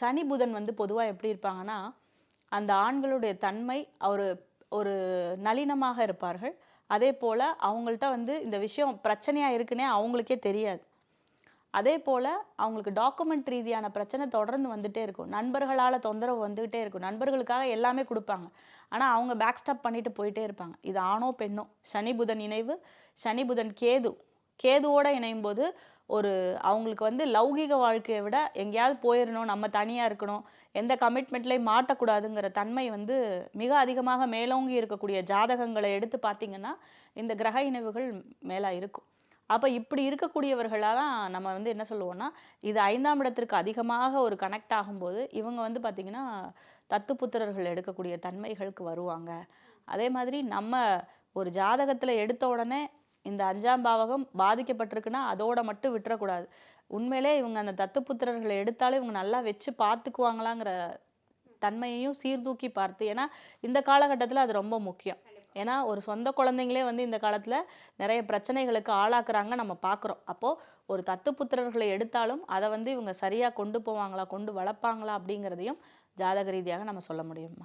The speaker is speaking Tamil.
சனி புதன் வந்து பொதுவாக எப்படி இருப்பாங்கன்னா அந்த ஆண்களுடைய தன்மை ஒரு ஒரு நளினமாக இருப்பார்கள். அதே போல் அவங்கள்ட்ட வந்து இந்த விஷயம் பிரச்சனையாக இருக்குன்னே அவங்களுக்கே தெரியாது. அதே போல் அவங்களுக்கு டாக்குமெண்ட் ரீதியான பிரச்சனை தொடர்ந்து வந்துகிட்டே இருக்கும். நண்பர்களால் தொந்தரவு வந்துகிட்டே இருக்கும். நண்பர்களுக்காக எல்லாமே கொடுப்பாங்க. ஆனால் அவங்க பேக் ஸ்டாப் பண்ணிட்டு போயிட்டே இருப்பாங்க. இது ஆணோ பெண்ணோ? சனி புதன் இணைவு சனி புதன் கேது. கேதுவோட இணையும் போது ஒரு அவங்களுக்கு வந்து லௌகீக வாழ்க்கையை விட எங்கேயாவது போயிடணும் நம்ம தனியாக இருக்கணும் எந்த கமிட்மெண்ட்லேயும் மாட்டக்கூடாதுங்கிற தன்மை வந்து மிக அதிகமாக மேலோங்கி இருக்கக்கூடிய ஜாதகங்களை எடுத்து பார்த்தீங்கன்னா இந்த கிரக இணைவுகள் மேலாக இருக்கும். அப்போ இப்படி இருக்கக்கூடியவர்களாக தான் நம்ம வந்து என்ன சொல்லுவோம்னா இது ஐந்தாம் இடத்திற்கு அதிகமாக ஒரு கனெக்ட் ஆகும்போது இவங்க வந்து பார்த்திங்கன்னா தத்துப்புத்திரர்கள் எடுக்கக்கூடிய தன்மைகளுக்கு வருவாங்க. அதே மாதிரி நம்ம ஒரு ஜாதகத்தில் எடுத்த உடனே இந்த அஞ்சாம் பாவகம் பாதிக்கப்பட்டிருக்குன்னா அதோட மட்டும் விட்டுறக்கூடாது. உண்மையிலே இவங்க அந்த தத்துப்புத்திரர்களை எடுத்தாலே இவங்க நல்லா வச்சு பார்த்துக்குவாங்களாங்கிற தன்மையையும் சீர்தூக்கி பார்த்து ஏன்னா இந்த காலகட்டத்தில் அது ரொம்ப முக்கியம். ஏன்னா ஒரு சொந்த குழந்தைங்களே வந்து இந்த காலத்தில் நிறைய பிரச்சனைகளுக்கு ஆளாக்குறாங்க நம்ம பார்க்குறோம். அப்போது ஒரு தத்துப்புத்திரர்களை எடுத்தாலும் அதை வந்து இவங்க சரியாக கொண்டு போவாங்களா கொண்டு வளர்ப்பாங்களா அப்படிங்கிறதையும் ஜாதக ரீதியாக நம்ம சொல்ல முடியும்